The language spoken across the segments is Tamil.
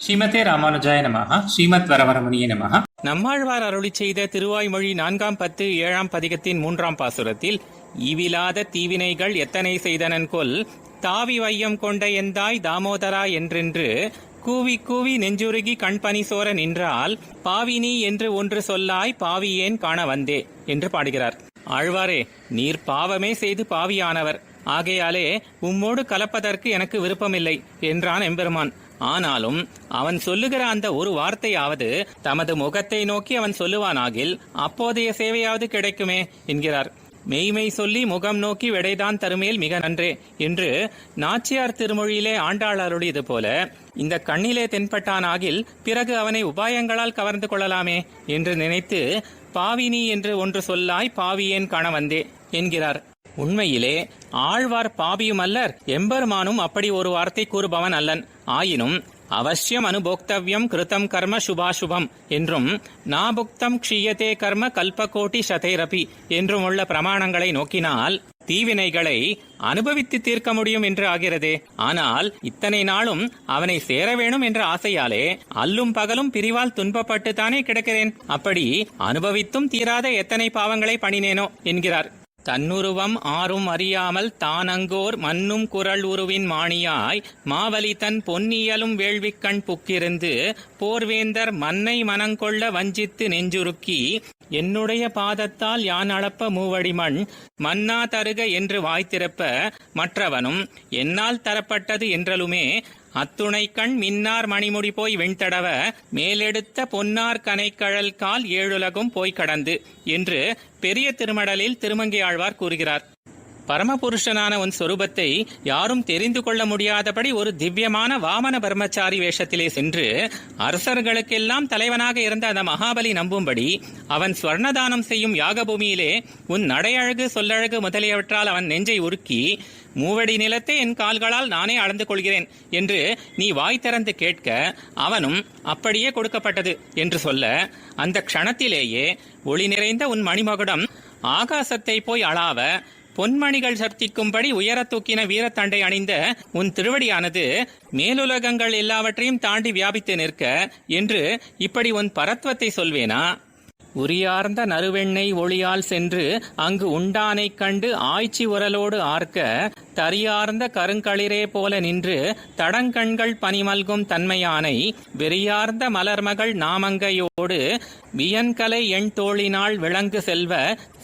ஸ்ரீமதே ராமானுஜாய நமஹ ஸ்ரீமத் வரவரமணிய நமஹ. நம்மாழ்வார் அருளி செய்த திருவாய்மொழி நான்காம் பத்து ஏழாம் பதிகத்தின் மூன்றாம் பாசுரத்தில் ஈவிலாத தீவினைகள் எத்தனை செய்தனன் கொல்? தாவி வையம் கொண்ட எந்தாய் தாமோதரா என்றென்று கூவி கூவி நெஞ்சுருகி கண்பனி சோர நின்றால் பாவினி என்று ஒன்று சொல்லாய் பாவியேன் காண வந்தே என்று பாடுகிறார். ஆழ்வாரே நீர் பாவமே செய்து பாவியானவர். ஆகையாலே உம்மோடு கலப்பதற்கு எனக்கு விருப்பமில்லை என்றான் எம்பெருமான். ஆனாலும் அவன் சொல்லுகிற அந்த ஒரு வார்த்தையாவது தமது முகத்தை நோக்கி அவன் சொல்லுவானாகில் அப்போதைய சேவையாவது கிடைக்குமே என்கிறார். மெய்மை சொல்லி முகம் நோக்கி விடைதான் தருமேல் மிக நன்றே என்று நாச்சியார் திருமொழியிலே ஆண்டாள் அருளியது போல இந்த கண்ணிலே தென்பட்டானாகில் பிறகு அவனை உபாயங்களால் கவர்ந்து கொள்ளலாமே என்று நினைத்து பாவினி என்று ஒன்று சொல்லாய் பாவியேன் காண வந்தே என்கிறார். உண்மையிலே ஆழ்வார் பாபியும் அல்லர் எம்பெருமானும் அப்படி ஒரு வார்த்தை கூறுபவன் அல்லன். ஆயினும் அவசியம் அனுபோக்தவ்யம் கிருதம் கர்ம சுபாசுபம் என்றும் நாபுக்தம் க்ஷீயத்தே கர்ம கல்பகோட்டி சதைரபி என்றும் உள்ள பிரமாணங்களை நோக்கினால் தீவினைகளை அனுபவித்து தீர்க்க முடியும் என்று ஆகிறதே. ஆனால் இத்தனை நாளும் அவனை சேர வேணும் என்ற ஆசையாலே அல்லும் பகலும் பிரிவால் துன்பப்பட்டு தானே கிடக்கிறேன். அப்படி அனுபவித்தும் தீராத எத்தனை பாவங்களை பணினேனோ என்கிறார். தன்னுருவம் ஆறும் அறியாமல் தானங்கோர் மன்னும் குரல் உருவின் மாணியாய் மாவலி தன் பொன்னியலும் வேள்விக்கண் புக்கிருந்து போர்வேந்தர் மன்னை மனங்கொள்ள வஞ்சித்து நெஞ்சுருக்கி என்னுடைய பாதத்தால் யான் அளப்ப மூவடிமண் மன்னா தருக என்று வாய்த்திருப்ப மற்றவனும் என்னால் தரப்பட்டது என்றலுமே அத்துணை கண் மின்னார் மணிமுடி போய் வெண்தடவ மேலெடுத்த பொன்னார் கனைக்கழல் கால் ஏழுலகும் போய் கடந்து என்று பெரிய திருமடலில் திருமங்கை ஆழ்வார் கூறுகிறார். பரமபுருஷனான உன் சொரூபத்தை யாரும் தெரிந்து கொள்ள முடியாதபடி ஒரு திவ்யமான வாமன பிரம்மச்சாரி வேஷத்திலே சென்று அரசர்களுக்கெல்லாம் தலைவனாக இருந்த அந்த மகாபலி நம்பும்படி அவன் ஸ்வர்ணதானம் செய்யும் யாகபூமியிலே உன் நடையழகு சொல்லழகு முதலியவற்றால் அவன் நெஞ்சை உருக்கி மூவடி நிலத்தை என் கால்களால் நானே அளந்து கொள்கிறேன் என்று நீ வாய் திறந்து கேட்க அவனும் அப்படியே கொடுக்கப்பட்டது என்று சொல்ல அந்த க்ஷணத்திலேயே ஒளி நிறைந்த உன் மணிமகுடம் ஆகாசத்தை போய் அளாவ பொன்மணிகள் சர்த்திக்கும்படி உயர தூக்கின வீரத்தண்டை அணிந்த உன் திருவடியானது மேலுலகங்கள் எல்லாவற்றையும் தாண்டி வியாபித்து நிற்க என்று இப்படி உன் பரத்வத்தை சொல்வேனா? உரியார்ந்த நறுவெண்ணெய் ஒளியால் சென்று அங்கு உண்டானைக் கண்டு ஆய்ச்சி உரலோடு ஆர்க்க தரியார்ந்த கருங்களிரே போல நின்று தடங்கண்கள் பனிமல்கும் தன்மையானை வெறியார்ந்த மலர்மகள் நாமங்கையோடு வியன்கலை எண் தோழினால் விளங்கு செல்வ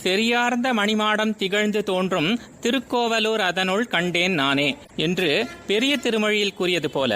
செரியார்ந்த மணிமாடம் திகழ்ந்து தோன்றும் திருக்கோவலூர் அதனுள் கண்டேன் நானே என்று பெரிய திருமொழியில் கூறியது போல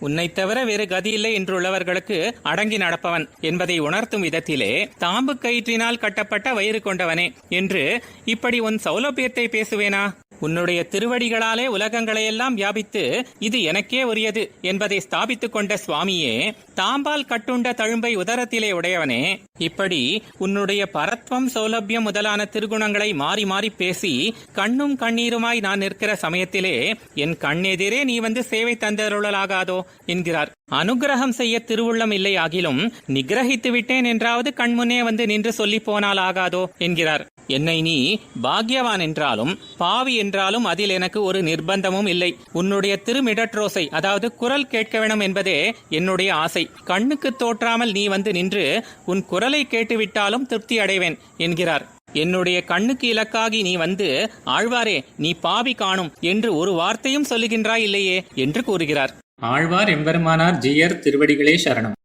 உன்னைத் தவிர வேறு கதியில்லை என்றுள்ளவர்களுக்கு அடங்கி நடப்பவன் என்பதை உணர்த்தும் விதத்திலே தாம்பு கயிற்றினால் கட்டப்பட்ட வயிறு கொண்டவனே என்று இப்படி உன் சௌலபியத்தை பேசுவேனா? உன்னுடைய திருவடிகளாலே உலகங்களையெல்லாம் வியாபித்து இது எனக்கே உரியது என்பதை ஸ்தாபித்துக் கொண்ட சுவாமியே தாம்பால் கட்டுண்ட தழும்பை உதரத்திலே உடையவனே. இப்படி உன்னுடைய பரத்வம் சௌலபியம் முதலான திருகுணங்களை மாறி மாறி பேசி கண்ணும் கண்ணீருமாய் நான் நிற்கிற சமயத்திலே என் கண்ணெதிரே நீ வந்து சேவை தந்தருளலாகாதோ என்கிறார். அனுகிரகம் செய்ய திருவுள்ளம் இல்லை ஆகிலும் நிகிரகித்து விட்டேன் என்றாவது கண்முன்னே வந்து நின்று சொல்லி போனால் ஆகாதோ என்கிறார். என்னை நீ பாக்யவான் என்றாலும் பாவி என்றாலும் அதில் எனக்கு ஒரு நிர்பந்தமும் இல்லை. உன்னுடைய திருமிடற்றோசை அதாவது குரல் கேட்க வேணும் என்பதே என்னுடைய ஆசை. கண்ணுக்கு தோற்றாமல் நீ வந்து நின்று உன் குரலை கேட்டுவிட்டாலும் திருப்தி அடைவேன் என்கிறார். என்னுடைய கண்ணுக்கு இலக்காகி நீ வந்து ஆழ்வாரே நீ பாவி காணும் என்று ஒரு வார்த்தையும் சொல்லுகின்றாய் இல்லையே என்று கூறுகிறார். ஆழ்வார் எம்பெருமானார் ஜியர் திருவடிகளே சரணம்.